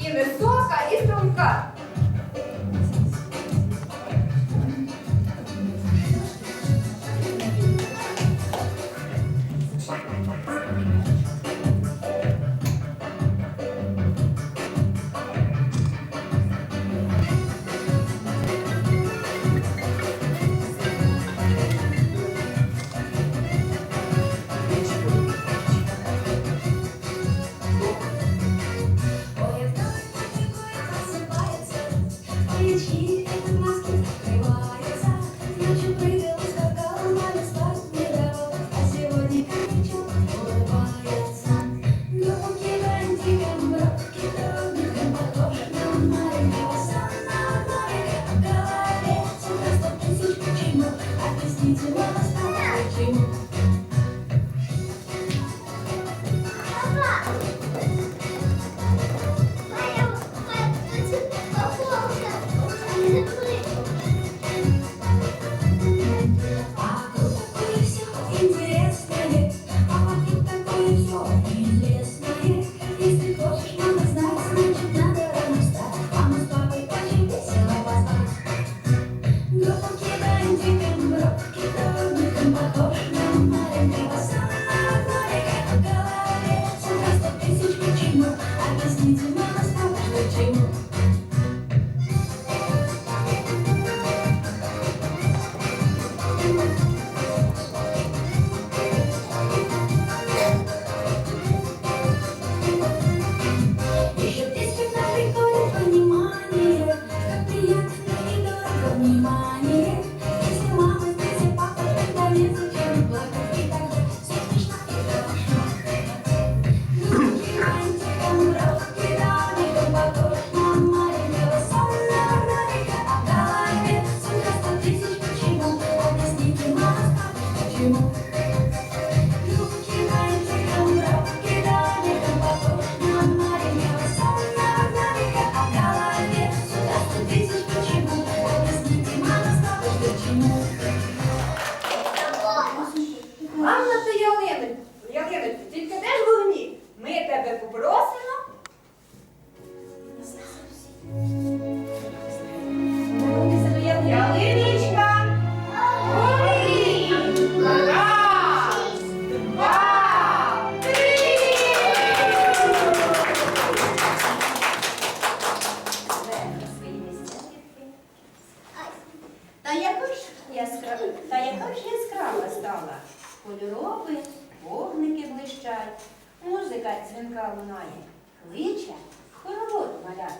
і висока, и струнка. Музика дзвінка лунає, кличе хоровод маляти.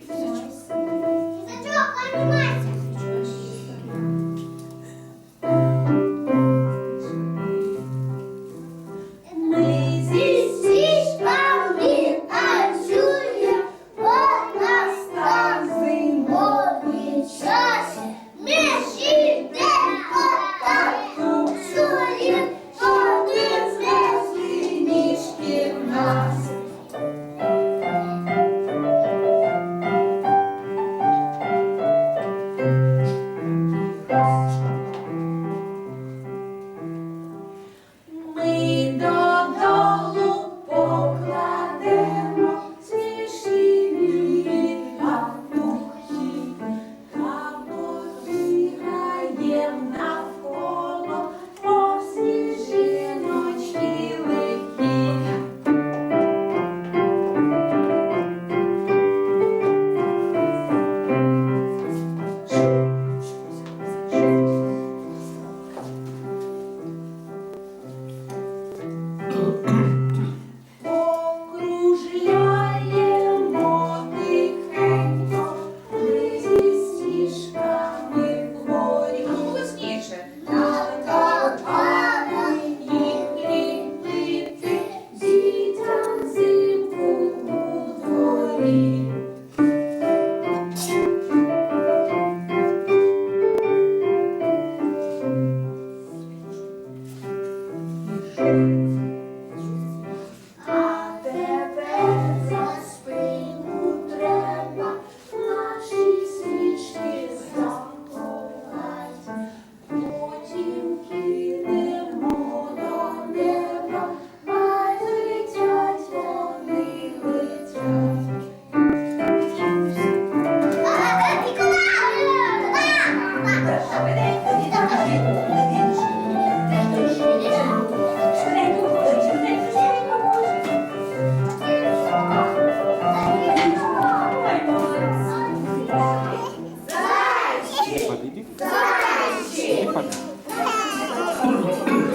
Deus.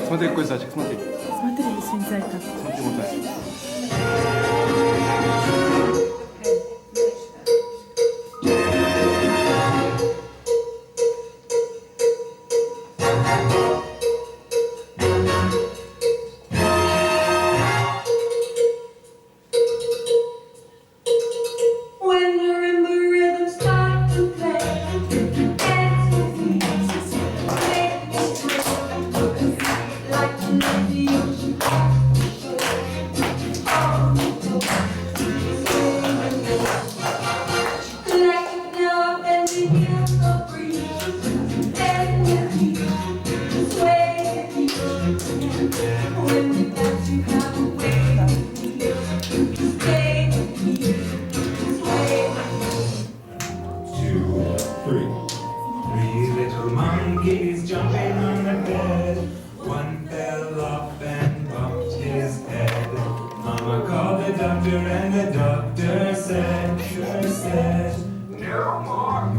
Смотри, какой зайчик, смотри. Смотри, синь зайка. Смотри, вот так.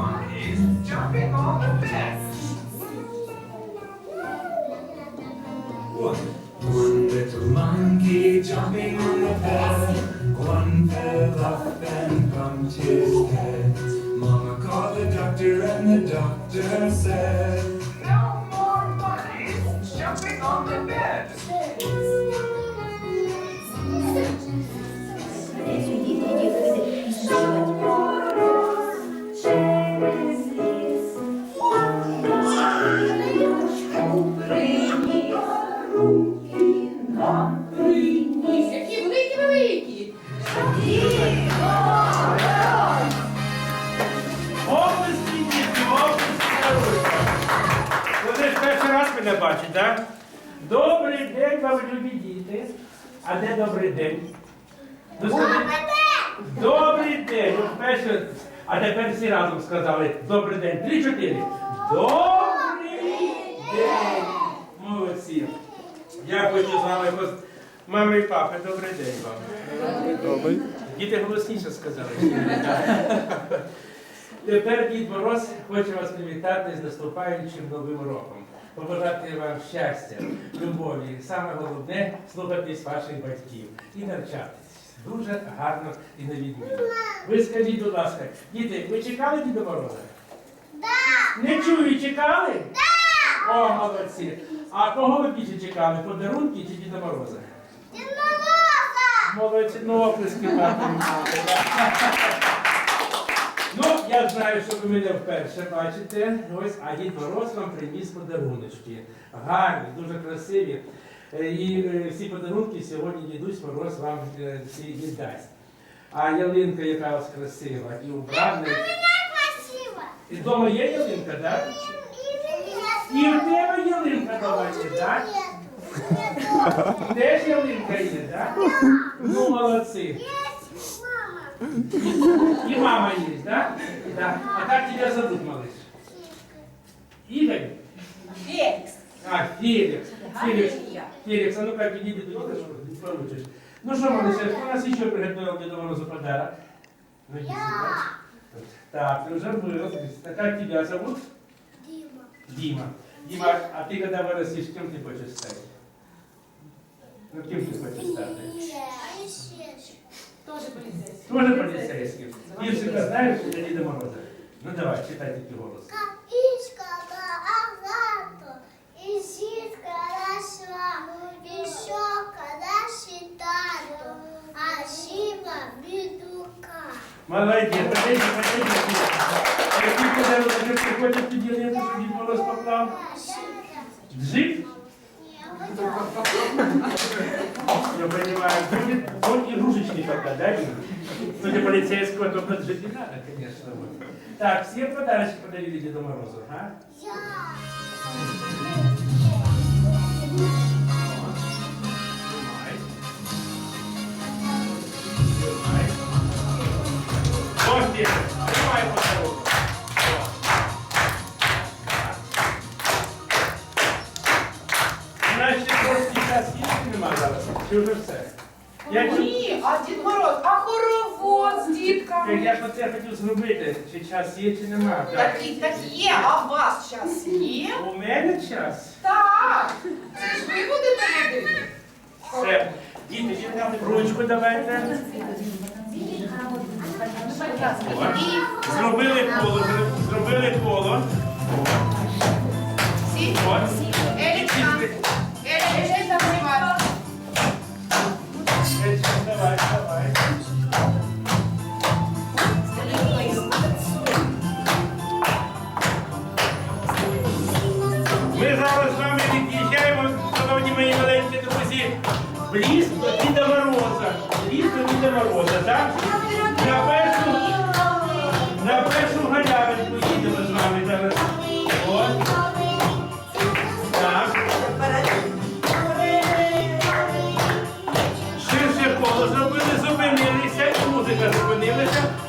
one is jumping on the fence. One, one little monkey jumping on the fence. One fell off and bumped his head. Mama called the doctor and the doctor said, No more monkeys jumping on the fence. Які великі великі. Області діти, області. Вони ж перший раз мене бачать, так? Добрий день вам, любі діти. А де добрий день? Ну, скажіть, Добрий день. Ну, а тепер всі разом сказали добрий день. Три-чотири. Добрий день. Молодці. Я хочу з вами поз... Мами і папи, добрий день вам. Добрий. Діти голосніше сказали. Тепер Дід Мороз хоче вас привітати з наступаючим новим роком. Побажати вам щастя, любові, і саме головне слухатись ваших батьків і навчатись. Дуже гарно і на відміну. Ви скажіть, будь ласка, діти, ви чекали Діда Мороза? Да! Не чую, чекали? Да! О, молодці. А кого ви більше чекали? Подарунки чи Діда Мороза? Молодці, ну оплески. Ну, я знаю, що ви мене вперше бачите. Ось, а Дід Мороз вам приніс подаруночки. Гарні, дуже красиві. Е, І е, всі подарунки сьогодні дідусь Мороз вам е, всі віддасть. А ялинка, яка вас красива, і убрана. І вдома є ялинка, так? І в тебе ялинка дома є, так? Теж ялинка є, так? Ну, молодці. И мама есть, да? Да. А как тебя зовут, малыш? Игорь? Фелікс. А, Феликс. Феликс. Гарний я. Феликс, а ну-ка, иди туда, что получишь. Ну что, малыш, кто у нас еще приготовил Деду Морозу подарок? Ну, иди сюда. Так, ты уже был. А как тебя зовут? Дима. Дима, а ты когда вырастешь, кем ты хочешь стать? Ну, кем ты хочешь стать? Теж поліцейський. Тоже полицейским. Ивчика знаешь, это Деда Мороза? Ну давай, читай таки голос. Капишка бідука. Молодец, подойди, подойди. Какие подарки ты приходишь, ты делаешь, Дед Мороз поклал? Джип? Я понимаю, будет, будет игрушечный пока, да, Дима? Ну, для полицейского только джип не надо, конечно. Вот. Так, все подарочки подарили Деду Морозу, а? Снимай. Зараз? Вже все? Я чу- Ні, а Дід Мороз, а хоровод з дітками. Я ж оце хотів зробити, чи час є, чи нема. Так. І- так є, а у вас час є? У мене час. Так. Це ж ви будете робити. Все. Діти, діти, ручку давайте. Зробили коло, зробили коло. Всі? От.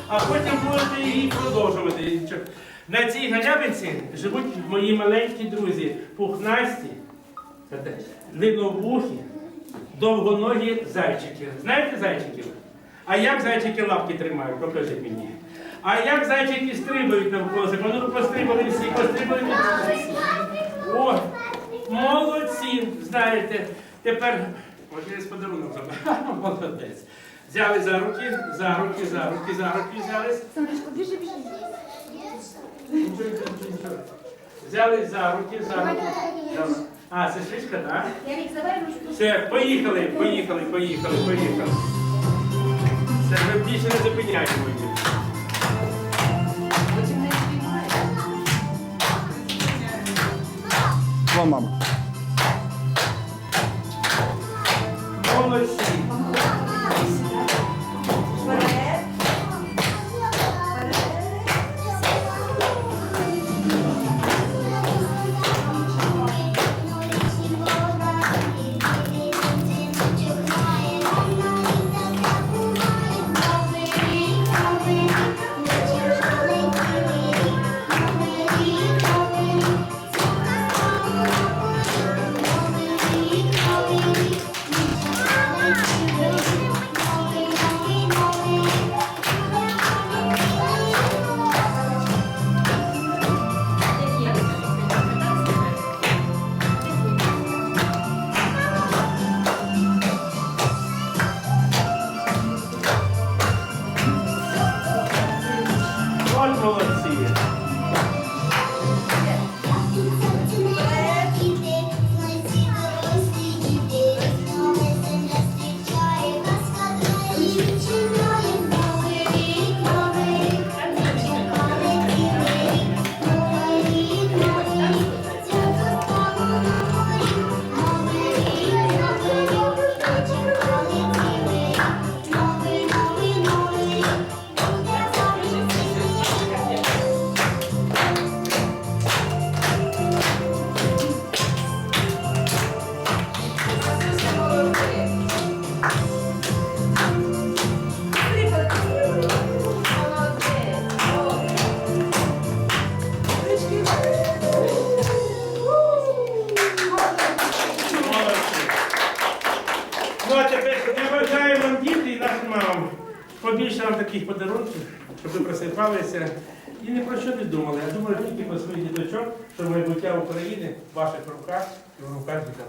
А потім будете її продовжувати. На цій галявинці живуть мої маленькі друзі, пухнасті, длинновухі, довгоногі зайчики. Знаєте зайчиків? А як зайчики лапки тримають? Покажіть мені. А як зайчики стрибають навколо себе? Ну пострибали всі, пострибали всі. О, молодці, знаєте, тепер можливість подарунок забрати. Молодець. Взяли за руки, за руки, за руки, за руки взялись. Сонечко, біжи, біжи. Нічого, нічого, нічого. Взяли за руки, за руки. Добре. А, сестричка, так? Ярик, давай ручку. Все, поїхали, поїхали, поїхали, поїхали. Все, ми більше не зупиняємо її. Вам, мама. От молодці. Молодці.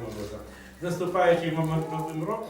України момент. З новим роком.